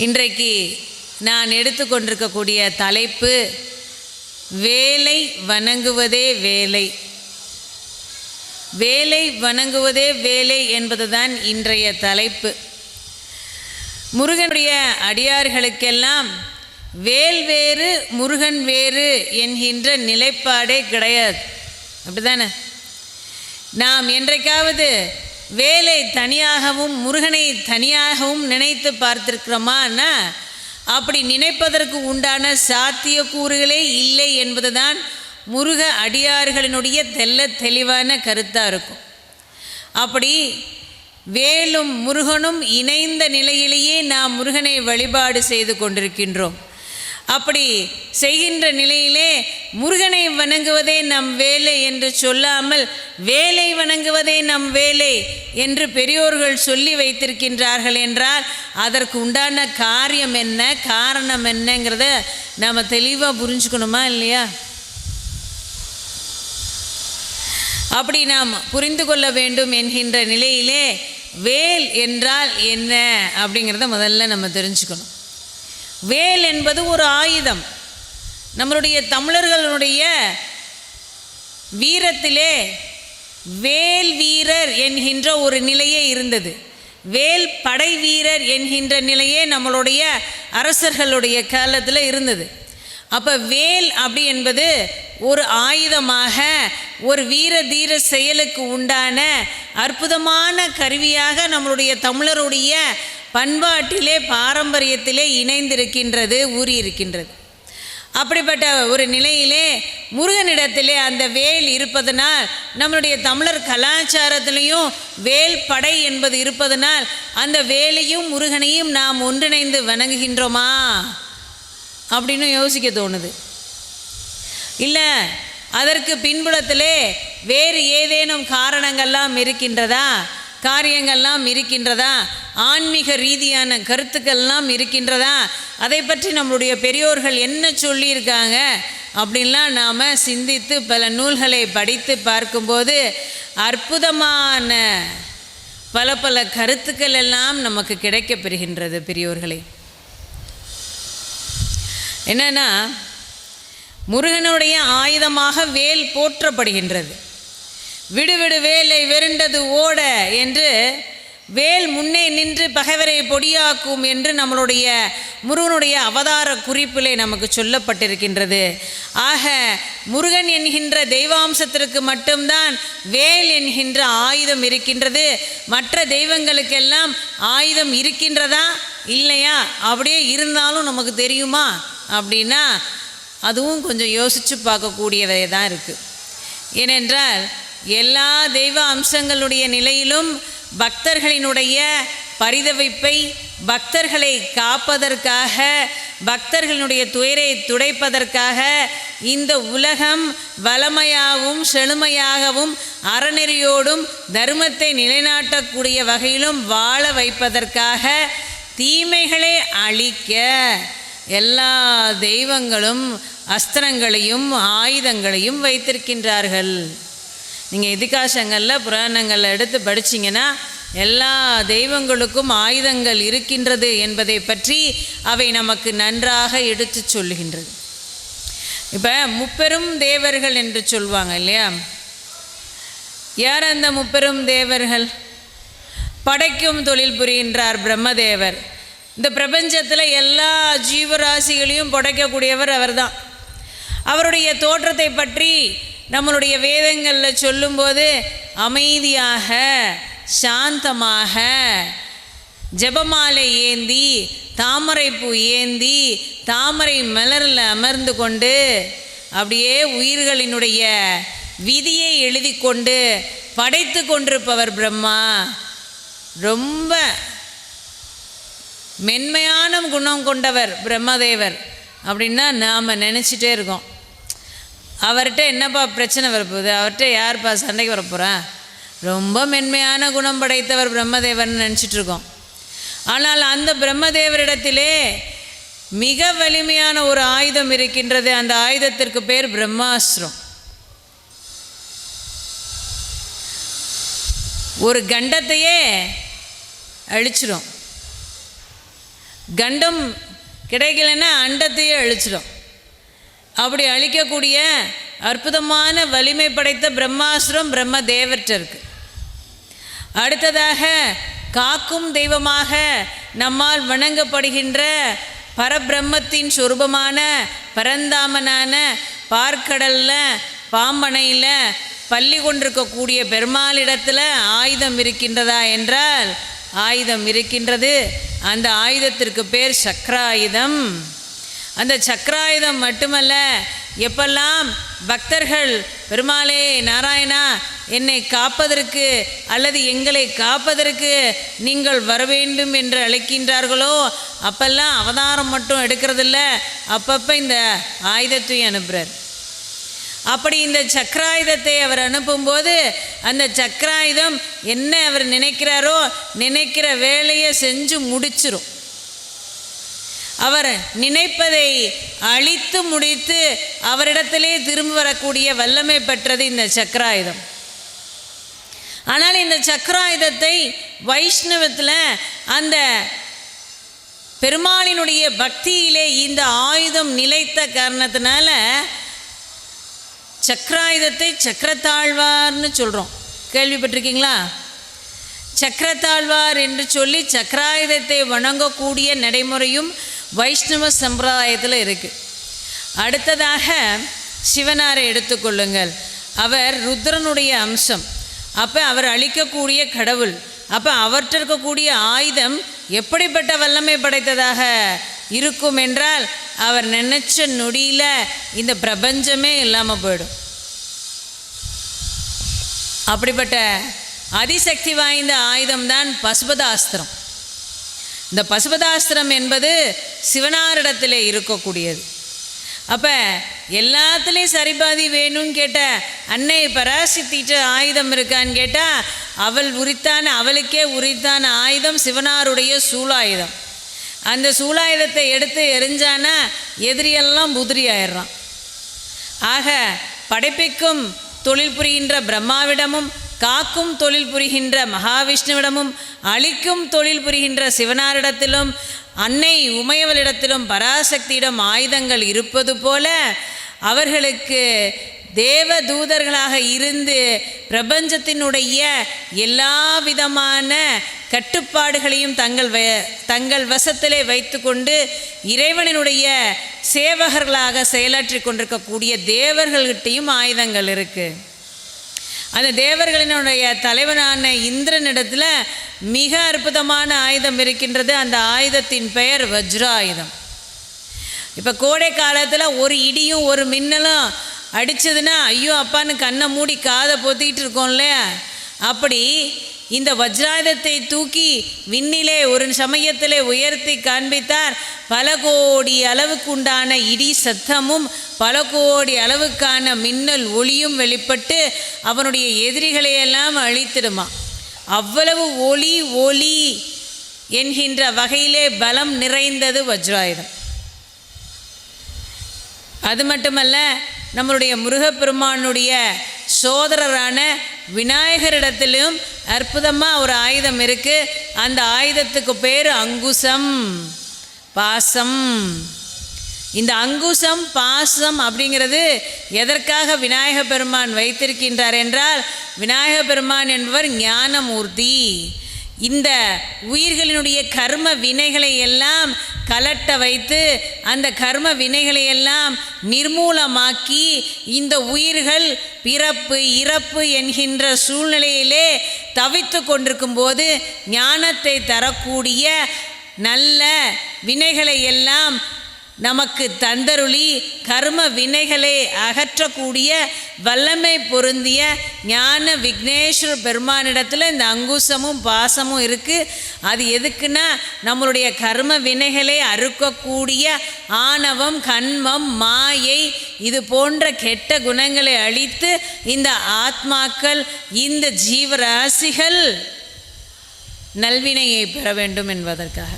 இன்றைக்கு நான் எடுத்துக்கொண்டிருக்கக்கூடிய தலைப்பு வேலை வணங்குவதே வேலை. வேலை வணங்குவதே வேலை என்பதுதான் இன்றைய தலைப்பு. முருகனுடைய அடியார்களுக்கெல்லாம் வேல் வேறு முருகன் வேறு என்கின்ற நிலைப்பாடே கிடையாது. அப்படிதானே நாம் என்றைக்காவது வேலை தனியாகவும் முருகனை தனியாகவும் நினைத்து பார்த்திருக்கிறோமான்னா அப்படி நினைப்பதற்கு உண்டான சாத்தியக்கூறுகளே இல்லை என்பதுதான் முருக அடியார்களினுடைய தெல்ல தெளிவான கருத்தாக இருக்கும். அப்படி வேலும் முருகனும் இணைந்த நிலையிலேயே நாம் முருகனை வழிபாடு செய்து கொண்டிருக்கின்றோம். அப்படி செய்கின்ற நிலையிலே முருகனை வணங்குவதே நம் வேலை என்று சொல்லாமல் வேலை வணங்குவதே நம் வேலை என்று பெரியோர்கள் சொல்லி வைத்திருக்கின்றார்கள் என்றால் அதற்கு உண்டான காரியம் என்ன காரணம் என்னங்கிறத நாம் தெளிவாக புரிஞ்சுக்கணுமா இல்லையா? அப்படி நாம் புரிந்து கொள்ள வேண்டும் என்கின்ற நிலையிலே வேல் என்றால் என்ன அப்படிங்கிறத முதல்ல நம்ம தெரிஞ்சுக்கணும். வேல் என்பது ஒரு ஆயுதம். நம்மளுடைய தமிழர்களுடைய வீரத்திலே வேல் வீரர் என்கின்ற ஒரு நிலையே இருந்தது. வேல் படை வீரர் என்கின்ற நிலையே நம்மளுடைய அரசர்களுடைய காலத்தில் இருந்தது. அப்போ வேல் அப்படி என்பது ஒரு ஆயுதமாக ஒரு வீர தீர செயலுக்கு உண்டான அற்புதமான கருவியாக நம்மளுடைய தமிழருடைய பண்பாட்டிலே பாரம்பரியத்திலே இணைந்திருக்கின்றது ஊறியிருக்கின்றது. அப்படிப்பட்ட ஒரு நிலையிலே முருகனிடத்திலே அந்த வேல் இருப்பதனால் நம்மளுடைய தமிழர் கலாச்சாரத்திலையும் வேல் படை என்பது இருப்பதனால் அந்த வேலையும் முருகனையும் நாம் ஒன்றிணைந்து வணங்குகின்றோமா? அப்படின்னு யோசிக்க தோணுது. இல்லை அதற்கு பின்புலத்திலே வேறு ஏதேனும் காரணங்கள்லாம் இருக்கின்றதா? காரியங்கள்லாம் இருக்கின்றதா? ஆன்மீக ரீதியான கருத்துக்கள்லாம் இருக்கின்றதா? அதை பற்றி நம்மளுடைய பெரியோர்கள் என்ன சொல்லியிருக்காங்க? அப்படின்லாம் நாம் சிந்தித்து பல நூல்களை படித்து பார்க்கும்போது அற்புதமான பல பல கருத்துக்கள் எல்லாம் நமக்கு கிடைக்கப்பெறுகின்றது பெரியோர்களே. என்னன்னா முருகனுடைய ஆயுதமாக வேல் போற்றப்படுகின்றது. விடுவிடு வேலை வெருண்டது ஓட என்று வேல் முன்னே நின்று பகைவரை பொடியாக்கும் என்று நம்மளுடைய முருகனுடைய அவதார குறிப்பிலே நமக்கு சொல்லப்பட்டிருக்கின்றது. ஆக முருகன் என்கின்ற தெய்வாம்சத்திற்கு மட்டும்தான் வேல் என்கின்ற ஆயுதம் இருக்கின்றது. மற்ற தெய்வங்களுக்கெல்லாம் ஆயுதம் இருக்கின்றதா? இல்லையா? அப்படியே இருந்தாலும் நமக்கு தெரியுமா? அப்படின்னா அதுவும் கொஞ்சம் யோசித்து பார்க்கக்கூடியதே தான் இருக்குது ஏனென்றால் எல்லா தெய்வ அம்சங்களுடைய நிலையிலும் பக்தர்களினுடைய பரிதவிப்பை பக்தர்களை காப்பதற்காக பக்தர்களினுடைய துயரை துடைப்பதற்காக இந்த உலகம் வளமையாகவும் செழுமையாகவும் அறநெறியோடும் தர்மத்தை நிலைநாட்டக்கூடிய வகையிலும் வாழ வைப்பதற்காக தீமைகளை அழிக்க எல்லா தெய்வங்களும் அஸ்திரங்களையும் ஆயுதங்களையும் வைத்திருக்கின்றார்கள். நீங்கள் இதிகாசங்களில் புராணங்களில் எடுத்து படிச்சிங்கன்னா எல்லா தெய்வங்களுக்கும் ஆயுதங்கள் இருக்கின்றது என்பதை பற்றி அவை நமக்கு நன்றாக எடுத்து சொல்லுகின்றது இப்போ முப்பெரும் தேவர்கள் என்று சொல்லுவாங்க இல்லையா? யார் அந்த முப்பெரும் தேவர்கள்? படைக்கும் தொழில் புரிகின்றார் பிரம்மதேவர். இந்த பிரபஞ்சத்தில் எல்லா ஜீவராசிகளையும் படைக்கக்கூடியவர் அவர்தான். அவருடைய தோற்றத்தை பற்றி நம்மளுடைய வேதங்களில் சொல்லும்போது அமைதியாக சாந்தமாக ஜெபமாலை ஏந்தி தாமரைப்பூ ஏந்தி தாமரை மலரில் அமர்ந்து கொண்டு அப்படியே உயிர்களினுடைய விதியை எழுதி கொண்டு படைத்து கொண்டிருப்பவர் பிரம்மா. ரொம்ப மென்மையான குணம் கொண்டவர் பிரம்மதேவர். அப்படின்னா நாம் நினச்சிட்டே இருக்கோம். அவர்கிட்ட என்னப்பா பிரச்சனை வரப்போகுது? அவர்கிட்ட யார்ப்பா சண்டைக்கு வரப்போகிறா ரொம்ப மென்மையான குணம் படைத்தவர் பிரம்மதேவர்னு நினச்சிட்டு இருக்கோம் ஆனால் அந்த பிரம்மதேவரிடத்திலே மிக வலிமையான ஒரு ஆயுதம் இருக்கின்றது. அந்த ஆயுதத்திற்கு பேர் பிரம்மாஸ்திரம். ஒரு கண்டத்தையே அழிச்சிடும் கண்டம் கிடைக்கலன்னா அண்டத்தையே அழிச்சிடும் அப்படி அழிக்கக்கூடிய அற்புதமான வலிமை படைத்த பிரம்மாசுரம் பிரம்ம தேவற்ற இருக்கு. அடுத்ததாக காக்கும் தெய்வமாக நம்மால் வணங்கப்படுகின்ற பரபிரம்மத்தின் சொரூபமான பரந்தாமனான பார்க்கடலில் பாம்பனையில் பள்ளி கொண்டிருக்கக்கூடிய பெருமாளிடத்தில் ஆயுதம் இருக்கின்றதா என்றால் ஆயுதம் இருக்கின்றது. அந்த ஆயுதத்திற்கு பேர் சக்கராயுதம். அந்த சக்கராயுதம் மட்டுமல்ல எப்பெல்லாம் பக்தர்கள் பெருமாளே நாராயணா என்னை காப்பதற்கு அல்லது எங்களை காப்பதற்கு நீங்கள் வர வேண்டும் என்று அழைக்கின்றார்களோ அப்பெல்லாம் அவதாரம் மட்டும் எடுக்கிறதில்ல. அப்பப்போ இந்த ஆயுதத்தையும் அனுப்புகிறார் அப்படி இந்த சக்கராயுதத்தை அவர் அனுப்பும்போது அந்த சக்கராயுதம் என்ன அவர் நினைக்கிறாரோ நினைக்கிற வேலையை செஞ்சு முடிச்சிரும். அவர் நினைப்பதை அழித்து முடித்து அவரிடத்திலே திரும்ப வரக்கூடிய வல்லமை பெற்றது இந்த சக்கராயுதம். ஆனால் இந்த சக்கராயுதத்தை வைஷ்ணவத்தில் அந்த பெருமாளினுடைய பக்தியிலே இந்த ஆயுதம் நிலைத்த காரணத்தினால சக்கராயுதத்தை சக்கரத்தாழ்வார்னு சொல்கிறோம் கேள்விப்பட்டிருக்கீங்களா? சக்கரத்தாழ்வார் என்று சொல்லி சக்கராயுதத்தை வணங்கக்கூடிய நடைமுறையும் வைஷ்ணவ சம்பிரதாயத்தில் இருக்குது அடுத்ததாக சிவனாரை எடுத்துக்கொள்ளுங்கள் அவர் ருத்ரனுடைய அம்சம். அப்போ அவர் அழிக்கக்கூடிய கடவுள். அப்போ அவர்கிட்ட இருக்கக்கூடிய ஆயுதம் எப்படிப்பட்ட வல்லமை படைத்ததாக இருக்கும் என்றால் அவர் நினைச்ச நொடியில் இந்த பிரபஞ்சமே இல்லாமல் போயிடும். அப்படிப்பட்ட அதிசக்தி வாய்ந்த ஆயுதம்தான் பசுபதாஸ்திரம். இந்த பசுபதாஸ்திரம் என்பது சிவனாரிடத்தில் இருக்கக்கூடியது. அப்போ எல்லாத்துலேயும் சரிபாதி வேணும்னு கேட்ட அன்னை பராசித்திட்டு ஆயுதம் இருக்கான்னு கேட்டால் அவள் உரித்தான அவளுக்கே உரித்தான ஆயுதம் சிவனாருடைய சூலாயுதம். அந்த சூலாயுதத்தை எடுத்து எரிஞ்சானா எதிரியெல்லாம் புதிரி ஆயிடுறான். ஆக படைப்பிக்கும் தொழில் புரிகின்ற பிரம்மாவிடமும் காக்கும் தொழில் புரிகின்ற மகாவிஷ்ணுவிடமும் அழிக்கும் தொழில் புரிகின்ற சிவனாரிடத்திலும் அன்னை உமையவளிடத்திலும் பராசக்தியிடம் ஆயுதங்கள் இருப்பது போல அவர்களுக்கு தேவ தூதர்களாக இருந்து பிரபஞ்சத்தினுடைய எல்லா விதமான கட்டுப்பாடுகளையும் தங்கள் வ தங்கள் வசத்திலே வைத்துக்கொண்டு இறைவனினுடைய சேவகர்களாக செயலாற்றி கொண்டிருக்கக்கூடிய தேவர்கள்கிட்டையும் ஆயுதங்கள் இருக்குது அந்த தேவர்களினுடைய தலைவனான இந்திரனிடத்தில் மிக அற்புதமான ஆயுதம் இருக்கின்றது. அந்த ஆயுதத்தின் பெயர் வஜ்ராயுதம். இப்போ கோடை காலத்தில் ஒரு இடியும் ஒரு மின்னலும் அடித்ததுன்னா ஐயோ அப்பான்னு கண்ணை மூடி காதை பொத்திக்கிட்டு இருக்கோம்ல. அப்படி இந்த வஜ்ராயுதத்தை தூக்கி விண்ணிலே ஒரு சமயத்திலே உயர்த்தி காண்பித்தார். பல கோடி அளவுக்குண்டான இடி சத்தமும் பல கோடி அளவுக்கான மின்னல் ஒளியும் வெளிப்பட்டு அவனுடைய எதிரிகளையெல்லாம் அழித்திடுமா. அவ்வளவு ஒளி ஒளி என்கின்ற வகையிலே பலம் நிறைந்தது வஜ்ராயுதம். அது மட்டுமல்ல நம்மளுடைய முருகப்பெருமானுடைய சோதரரான விநாயகரிடத்திலும் அற்புதமாக ஒரு ஆயுதம் இருக்குது அந்த ஆயுதத்துக்கு பேர் அங்குசம் பாசம். இந்த அங்குசம் பாசம் அப்படிங்கிறது எதற்காக விநாயக பெருமான் வைத்திருக்கின்றார் என்றால் விநாயக பெருமான் என்பவர் ஞானமூர்த்தி. இந்த உயிர்களினுடைய கர்ம வினைகளை எல்லாம் கலட்ட வைத்து அந்த கர்ம வினைகளை எல்லாம் நிர்மூலமாக்கி இந்த உயிர்கள் பிறப்பு இறப்பு என்கின்ற சூழ்நிலையிலே தவித்து கொண்டிருக்கும் போது ஞானத்தை தரக்கூடிய நல்ல வினைகளை எல்லாம் நமக்கு தந்தருளி கர்ம வினைகளை அகற்றக்கூடிய வல்லமை பொருந்திய ஞான விக்னேஸ்வர பெருமானிடத்தில் இந்த அங்குசமும் பாசமும் இருக்குது அது எதுக்குன்னா நம்மளுடைய கர்ம வினைகளை அறுக்கக்கூடிய ஆணவம் கண்மம் மாயை இது போன்ற கெட்ட குணங்களை அழித்து இந்த ஆத்மாக்கள் இந்த ஜீவராசிகள் நல்வினையை பெற வேண்டும் என்பதற்காக.